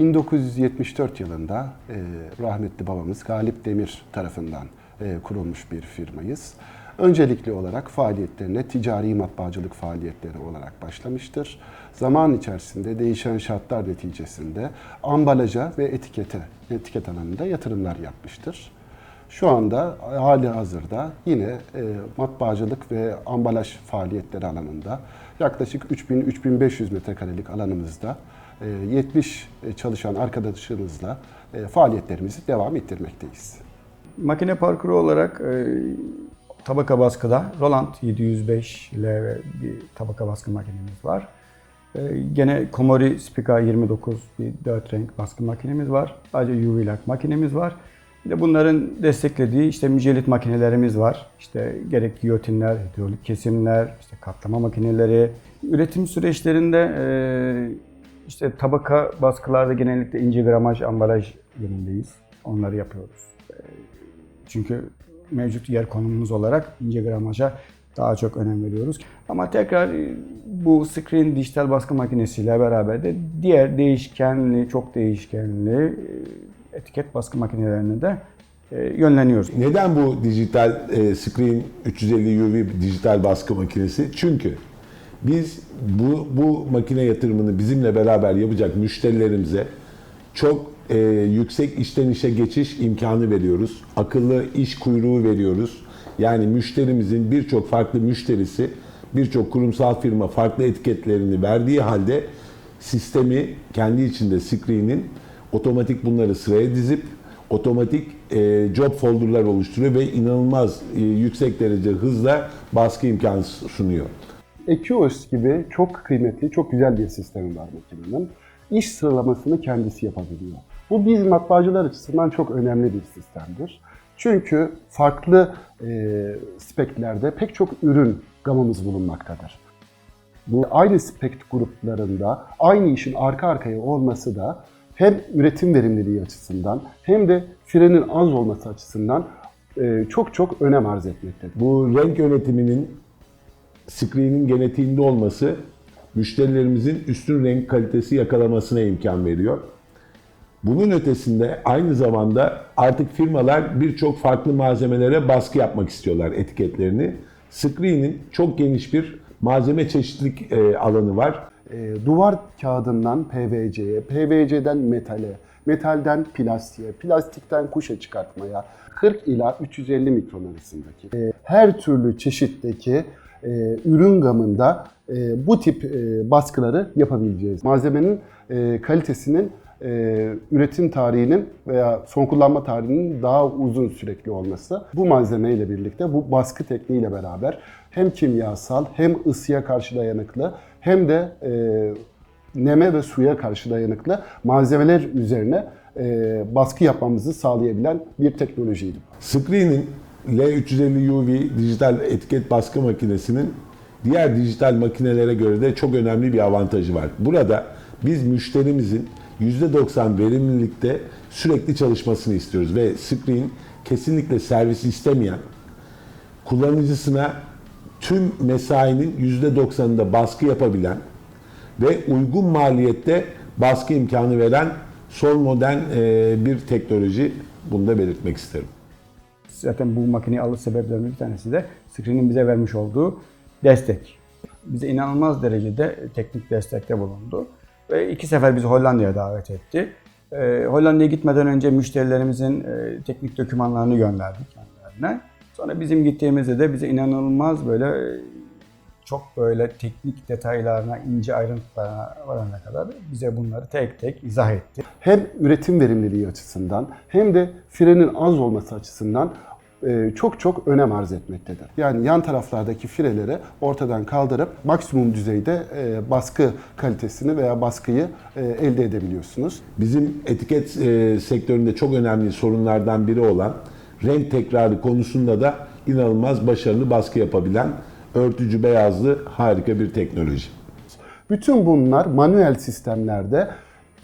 1974 yılında e, rahmetli babamız Galip Demir tarafından e, kurulmuş bir firmayız. Öncelikli olarak faaliyetlerine ticari matbaacılık faaliyetleri olarak başlamıştır. Zaman içerisinde değişen şartlar neticesinde ambalaja ve etikete, etiket alanında yatırımlar yapmıştır. Şu anda hali hazırda yine e, matbaacılık ve ambalaj faaliyetleri alanında yaklaşık 3000-3500 metrekarelik alanımızda 70 çalışan arkadaşımızla e, faaliyetlerimizi devam ettirmekteyiz. Makine parkuru olarak e, tabaka baskıda Roland 705 L bir tabaka baskı makinemiz var. E, gene Komori Spica 29 bir 4 renk baskı makinemiz var. Ayrıca UV lag makinemiz var. Bir de bunların desteklediği işte mücellit makinelerimiz var. İşte gerek giyotinler, hidrolik kesimler, işte katlama makineleri. Üretim süreçlerinde e, işte tabaka baskılarda genellikle ince gramaj ambalaj yönündeyiz. Onları yapıyoruz. E, Çünkü mevcut yer konumumuz olarak ince gramaja daha çok önem veriyoruz. Ama tekrar e, bu screen dijital baskı makinesiyle beraber de diğer değişkenli, çok değişkenli e, etiket baskı makinelerine de e, yönleniyoruz. Neden bu dijital screen 350 UV dijital baskı makinesi? Çünkü biz bu bu makine yatırımını bizimle beraber yapacak müşterilerimize çok e, yüksek işten işe geçiş imkanı veriyoruz. Akıllı iş kuyruğu veriyoruz. Yani müşterimizin birçok farklı müşterisi, birçok kurumsal firma farklı etiketlerini verdiği halde sistemi kendi içinde screen'in otomatik bunları sıraya dizip otomatik e, job folderlar oluşturuyor ve inanılmaz e, yüksek derece hızla baskı imkanı sunuyor. EQOS gibi çok kıymetli, çok güzel bir sistemi var makinenin. İş sıralamasını kendisi yapabiliyor. Bu biz matbaacılar açısından çok önemli bir sistemdir. Çünkü farklı e, speklerde pek çok ürün gamımız bulunmaktadır. Bu aynı spek gruplarında aynı işin arka arkaya olması da hem üretim verimliliği açısından hem de frenin az olması açısından e, çok çok önem arz etmektedir. Bu renk yönetiminin screen'in genetiğinde olması müşterilerimizin üstün renk kalitesi yakalamasına imkan veriyor. Bunun ötesinde aynı zamanda artık firmalar birçok farklı malzemelere baskı yapmak istiyorlar etiketlerini. Screen'in çok geniş bir malzeme çeşitlilik e, alanı var. E, duvar kağıdından PVC'ye, PVC'den metale, metalden plastiğe, plastikten kuşa çıkartmaya 40 ila 350 mikron arasındaki e, her türlü çeşitteki e, ürün gamında e, bu tip e, baskıları yapabileceğiz. Malzemenin e, kalitesinin e, üretim tarihinin veya son kullanma tarihinin daha uzun sürekli olması bu malzeme ile birlikte bu baskı tekniğiyle beraber hem kimyasal hem ısıya karşı dayanıklı hem de e, neme ve suya karşı dayanıklı malzemeler üzerine e, baskı yapmamızı sağlayabilen bir teknolojiydi. Screen'in L350 UV dijital etiket baskı makinesinin diğer dijital makinelere göre de çok önemli bir avantajı var. Burada biz müşterimizin %90 verimlilikte sürekli çalışmasını istiyoruz ve Screen kesinlikle servis istemeyen, kullanıcısına tüm mesainin %90'ında baskı yapabilen ve uygun maliyette baskı imkanı veren son modern e, bir teknoloji. Bunu da belirtmek isterim. Zaten bu makineyi alış sebeplerinden bir tanesi de Screen'in bize vermiş olduğu destek. Bize inanılmaz derecede teknik destekte bulundu. Ve iki sefer bizi Hollanda'ya davet etti. Ee, Hollanda'ya gitmeden önce müşterilerimizin e, teknik dokümanlarını gönderdik kendilerine. Sonra bizim gittiğimizde de bize inanılmaz böyle e, çok böyle teknik detaylarına, ince ayrıntılarına varana kadar bize bunları tek tek izah etti. Hem üretim verimliliği açısından hem de frenin az olması açısından e, çok çok önem arz etmektedir. Yani yan taraflardaki fireleri ortadan kaldırıp maksimum düzeyde e, baskı kalitesini veya baskıyı e, elde edebiliyorsunuz. Bizim etiket sektöründe çok önemli sorunlardan biri olan renk tekrarı konusunda da inanılmaz başarılı baskı yapabilen örtücü beyazlı harika bir teknoloji. Bütün bunlar manuel sistemlerde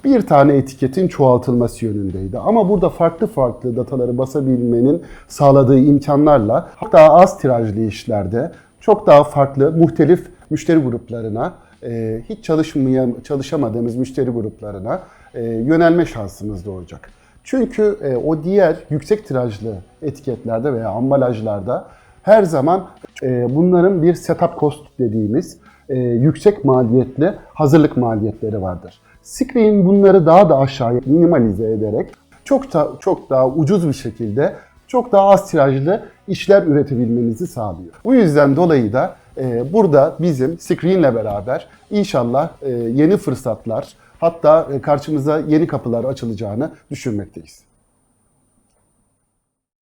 bir tane etiketin çoğaltılması yönündeydi. Ama burada farklı farklı dataları basabilmenin sağladığı imkanlarla daha az tirajlı işlerde çok daha farklı muhtelif müşteri gruplarına e, hiç çalışmayan çalışamadığımız müşteri gruplarına e, yönelme şansınız doğacak. Çünkü e, o diğer yüksek tirajlı etiketlerde veya ambalajlarda her zaman e, bunların bir setup cost dediğimiz e, yüksek maliyetli hazırlık maliyetleri vardır. Screen bunları daha da aşağıya minimalize ederek çok da çok daha ucuz bir şekilde çok daha az tirajlı işler üretebilmenizi sağlıyor. Bu yüzden dolayı da e, burada bizim Screen'le beraber inşallah e, yeni fırsatlar hatta e, karşımıza yeni kapılar açılacağını düşünmekteyiz.